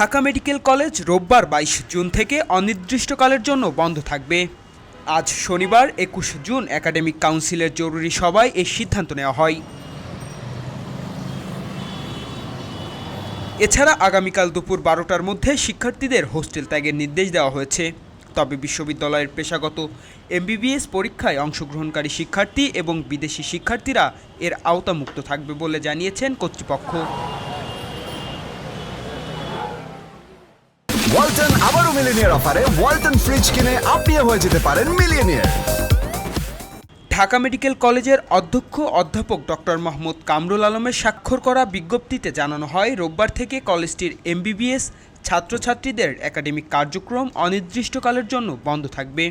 Dhaka medical college রোববার বাইশ June থেকে অনির্দিষ্টকালের জন্য বন্ধ থাকবে। আজ শনিবার একুশ জুন একাডেমিক কাউন্সিলের জরুরি সভায় এই সিদ্ধান্ত নেওয়া হয়। এছাড়া আগামীকাল দুপুর বারোটার মধ্যে শিক্ষার্থীদের হোস্টেল ত্যাগের নির্দেশ দেওয়া হয়েছে। তবে বিশ্ববিদ্যালয়ের পেশাগত এমবিবিএস পরীক্ষায় অংশগ্রহণকারী শিক্ষার্থী এবং বিদেশি শিক্ষার্থীরা এর আওতামুক্ত থাকবে বলে জানিয়েছেন কর্তৃপক্ষ। ওয়ালটন আবারও মিলিনিয়ার অফারে ওয়ালটন ফ্রিজ কিনে আপনিও হয়ে যেতে পারেন মিলিয়নিয়ার। ঢাকা মেডিকেল কলেজের অধ্যক্ষ অধ্যাপক ডক্টর মোহাম্মদ কামরুল আলমের স্বাক্ষর করা বিজ্ঞপ্তিতে জানানো হয়, রোববার থেকে কলেজটির এমবিবিএস ছাত্রছাত্রীদের একাডেমিক কার্যক্রম অনির্দিষ্টকালের জন্য বন্ধ থাকবে।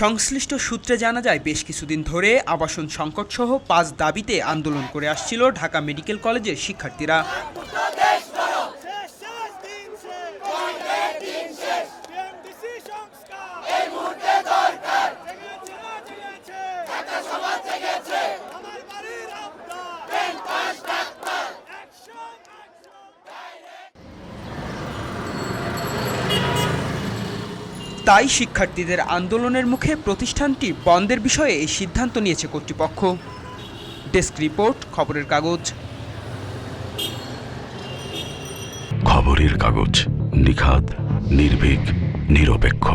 সংশ্লিষ্ট সূত্রে জানা যায়, বেশ কিছুদিন ধরে আবাসন সংকটসহ পাঁচ দাবিতে আন্দোলন করে আসছিল ঢাকা মেডিকেল কলেজের শিক্ষার্থীরা। তাই শিক্ষার্থীদের আন্দোলনের মুখে প্রতিষ্ঠানটি বন্ধের বিষয়ে এই সিদ্ধান্ত নিয়েছে কর্তৃপক্ষ। ডেস্ক রিপোর্ট, খবরের কাগজ। খবরের কাগজ নিখাদ, নির্ভীক, নিরপেক্ষ।